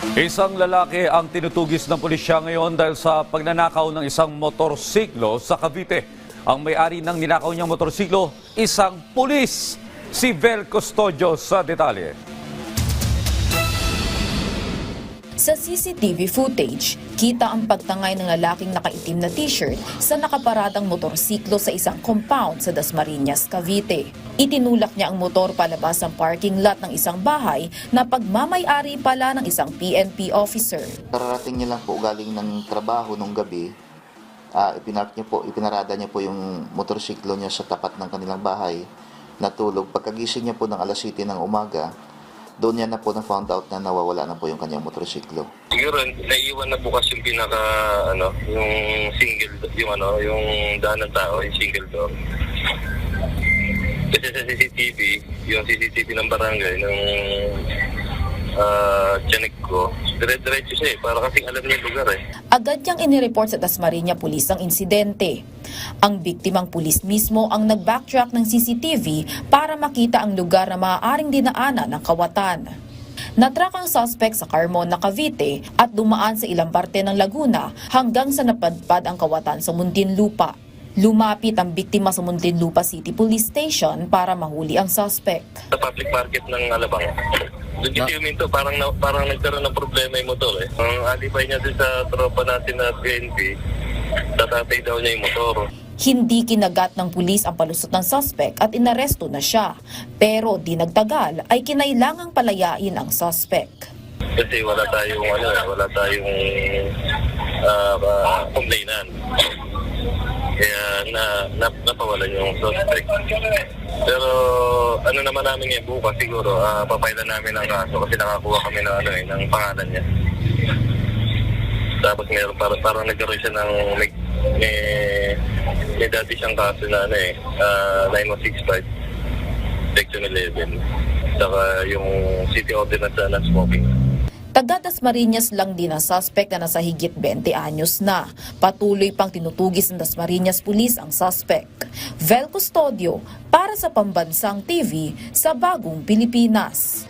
Isang lalaki ang tinutugis ng pulisya ngayon dahil sa pagnanakaw ng isang motorsiklo sa Cavite. Ang may-ari ng ninakaw niyang motorsiklo, isang pulis, si Vel Custodio sa detalye. Sa CCTV footage, kita ang pagtangay ng lalaking nakaitim na t-shirt sa nakaparadang motorsiklo sa isang compound sa Dasmariñas, Cavite. Itinulak niya ang motor palabas ng parking lot ng isang bahay na pagmamayari pala ng isang PNP officer. Kararating niya lang po galing ng trabaho nung gabi. Ah, ipinark niya po, ipinarada niya po yung motorsiklo niya sa tapat ng kanilang bahay. Natulog. Pagkagising niya po ng alas 7 ng umaga, doon niya na po na found out na nawawala na po yung kanyang motorsiklo. Siguro naiiwan na bukas yung pinaka ano, yung single yung ano, yung daan ng tao, yung single door. Kasi sa CCTV, yung CCTV ng barangay ng ah tiyanik ko, dire-diretso siya eh, para kasing alam niya yung lugar eh. Agad niyang inireport sa Dasmariña Police ang insidente. Ang biktimang pulis mismo ang nag-backtrack ng CCTV para makita ang lugar na maaaring dinaanan ng kawatan. Natrack ang suspect sa Carmona, Cavite at dumaan sa ilang parte ng Laguna hanggang sa napadpad ang kawatan sa Muntinlupa. Lumapit ang biktima sa Muntinlupa City Police Station para mahuli ang suspect. Sa public market ng Alabang. Doon kasi huminto, parang, na, parang nagkaroon ng problema yung motor eh. Ang alibay niya doon sa tropa natin na PNP, tatatay daw niya yung motor. Hindi kinagat ng pulis ang palusot ng suspect at inaresto na siya. Pero di nagtagal ay kinailangang palayain ang suspect. Kasi wala tayong ano, eh, wala tayong uh, uh. Kaya na, na napawalan yung suspect. Pero ano naman namin ngayon bukas siguro, uh, papailan namin ang kaso kasi nakakuha kami ng ano eh, ng pangalan niya. Tapos meron parang, parang nagkaroon siya ng may, may, may dati siyang kaso na ano eh, uh, 9165 section 11. Saka yung city ordinance na smoking. Taga Dasmariñas lang din ang suspect na nasa higit 20 anyos na. Patuloy pang tinutugis ng Dasmariñas Police ang suspect. Vel Custodio para sa Pambansang TV sa Bagong Pilipinas.